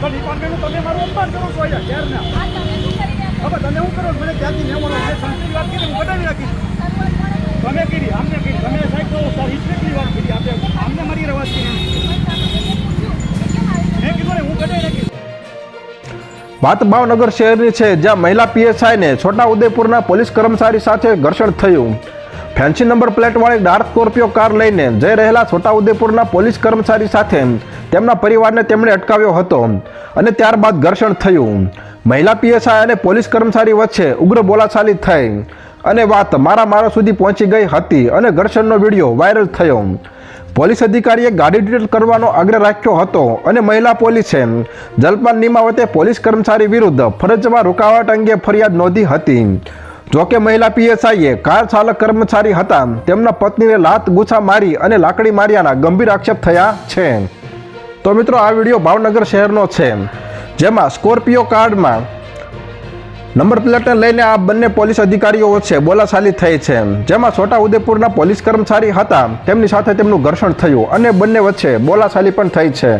તો ડિપાર્ટમેન્ટનું તમે મારું અપમાન કરો છો અહીંયા શહેરના હવે તમે શું કરો મને ત્યાંથી મેમોનો જે સંસ્કૃતિ વાત કરી હું કઢાવી નાખીશ તમે કરી આમને કરી તમે સાહેબ કહો સર હિસ્ટ્રીની વાત કરી આપણે આમને મારી રવાજ કરી. મેં કીધું ને હું કઢાવી નાખીશ વાત ભાવનગર શહેરની છે જ્યાં મહિલા પીએસઆઈને છોટાઉદેપુરના પોલીસ કર્મચારી સાથે ઘર્ષણ થયું. ફેન્સી નંબર પ્લેટવાળી ડાર્ક સ્કોર્પિયો કાર લઈને જઈ રહેલા છોટાઉદેપુરના પોલીસ કર્મચારી સાથે તેમના પરિવારને તેમણે અટકાવ્યો હતો અને ત્યારબાદ ઘર્ષણ થયું. મહિલા પીએસઆઈ અને પોલીસ કર્મચારી વચ્ચે ઉગ્ર બોલાચાલી થઈ અને વાત મારા મારા સુધી પહોંચી ગઈ હતી અને ઘર્ષણનો વીડિયો વાયરલ થયો. પોલીસ અધિકારીએ ગાડી ડિટેલ કરવાનો આગ્રહ રાખ્યો હતો અને મહિલા પોલીસે જલપાન નિમાવતે પોલીસ કર્મચારી વિરુદ્ધ ફરજમાં રૂકાવટ અંગે ફરિયાદ નોંધી હતી. જોકે મહિલા પીએસઆઈએ કાર ચાલક કર્મચારી હતા તેમના પત્નીને લાત ગુછા મારી અને લાકડી માર્યાના ગંભીર આક્ષેપ થયા છે. તો મિત્રો, આ વીડિયો ભાવનગર શહેરનો છે. જેમાં સ્કોર્પિયો કાર્ડમાં નંબર પ્લેટને લઈને આ બંને પોલીસ અધિકારીઓ વચ્ચે બોલાશાલી થઈ છે. જેમાં છોટાઉદેપુરના પોલીસ કર્મચારી હતા. તેમની સાથે તેમનું ઘર્ષણ થયું અને બંને વચ્ચે બોલાશાલી પણ થઈ છે.